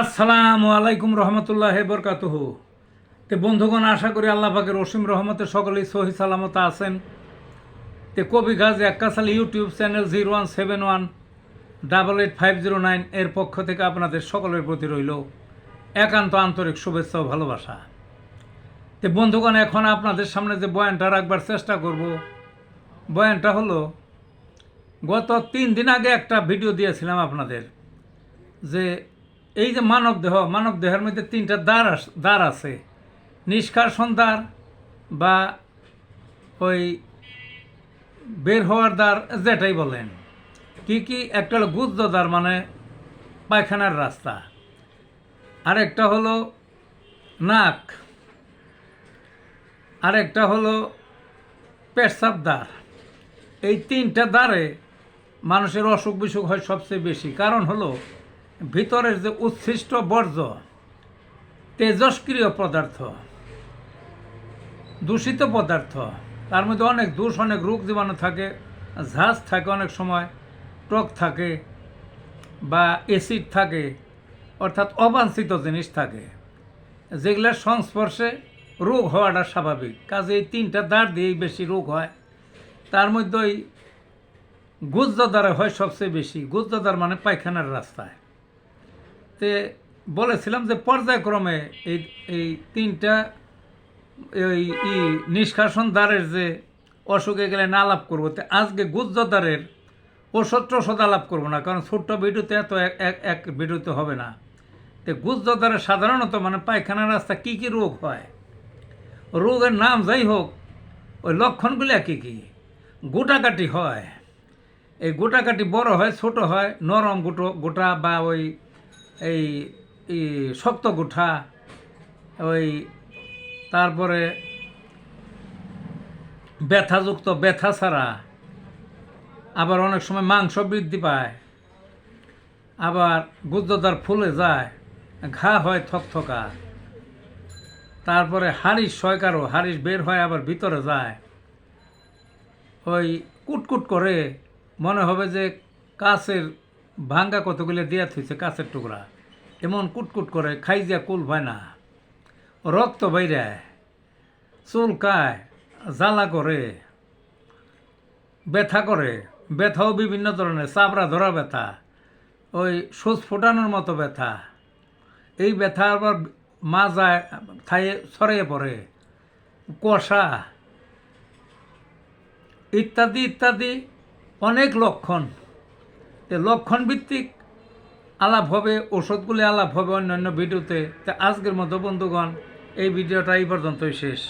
আসসালামু আলাইকুম রহমতুল্লাহ বরকাতুহ। তে বন্ধুগণ, আশা করি আল্লাহ পাকের অসীম রহমতে সকলেই সহি সালামত আছেন। তে কবি গাজ একাসাল YouTube channel zero one seven one double eight five zero nine এর পক্ষ থেকে আপনাদের সকলের প্রতি রইল একান্ত আন্তরিক শুভেচ্ছা ও ভালোবাসা। তে বন্ধুগণ, এখন আপনাদের সামনে যে বয়ানটা রাখবার চেষ্টা করব, বয়ানটা হলো, গত তিন দিন আগে একটা ভিডিও দিয়েছিলাম আপনাদের যে এই যে মানব দেহ, মানব দেহের মধ্যে তিনটা দ্বার দ্বার আছে। নিষ্কাশন দ্বার বা ওই বের হওয়ার দ্বার যেটাই বলেন। কি কি? একটা হলো গুদ্দ দ্বার মানে পায়খানার রাস্তা। আর একটা হলো নাক। আর একটা হলো পেশাব দ্বার। এই তিনটা দ্বারে মানুষের অসুখ বিসুখ হয় সবচেয়ে বেশি। কারণ হলো ভিতরের যে উচ্ছিষ্ট বর্জ্য তেজস্ক্রিয় পদার্থ, দূষিত পদার্থ, তার মধ্যে অনেক দোষ, অনেক রোগ জীবাণু থাকে, ঝাঁজ থাকে অনেক সময়, টক থাকে বা অ্যাসিড থাকে, অর্থাৎ অবাঞ্ছিত জিনিস থাকে। যেগুলোর সংস্পর্শে রোগ হওয়াটা স্বাভাবিক। কাজে এই তিনটা দাঁড় দিয়েই বেশি রোগ হয়। তার মধ্যে ওই গুজ্জদারে হয় সবচেয়ে বেশি। গুজ্জদার মানে পায়খানার রাস্তায়। তে বলেছিলাম যে পর্যায়ক্রমে এই এই তিনটা, এই নিষ্কাশন দ্বারের যে অসুখে গেলে না লাভ করব। তো আজকে গুজ্জদারের ওষুধ টষধ আলাপ করব না, কারণ ছোট্ট ভিডিওতে এত এক এক এক ভিডিওতে হবে না। তো গুজ্জদারে সাধারণত মানে পায়খানা রাস্তা কী কী রোগ হয়? রোগের নাম যাই হোক, ওই লক্ষণগুলো কী কী? গোটাকাটি হয়। এই গোটাকাটি বড় হয়, ছোট হয়, নরম গোটো, গোটা বা ওই এই শক্ত গোঠা, ওই তারপরে ব্যথাযুক্ত ব্যথা ছাড়া আবার অনেক সময় মাংস বৃদ্ধি পায়, আবার গুদ্দদার ফুলে যায়, ঘা হয় থকথকা, তারপরে হারিস কারও হারিস বের হয় আবার ভিতরে যায়। ওই কুটকুট করে মনে হবে যে কাছের ভাঙ্গা কতগুলো দিয়া থইছে কাছের টুকরা। এমন কুটকুট করে খাই যা কুল হয় না। রক্ত বাইরে চুলকায় জ্বালা করে, ব্যথা করে। ব্যথাও বিভিন্ন ধরনের, চাবড়া ধরা ব্যথা, ওই সুচ ফোটানোর মতো ব্যথা। এই ব্যথা আবার মাজায় থাইয়ে ছড়িয়ে পড়ে কষা ইত্যাদি ইত্যাদি অনেক লক্ষণ। লক্ষণ ভিত্তিক আলাপ হবে ওষুধগুলি আলাপ হবে অন্যান্য ভিডিওতে। তা আজকের মতো বন্ধুগণ, এই ভিডিওটা এই পর্যন্তই শেষ।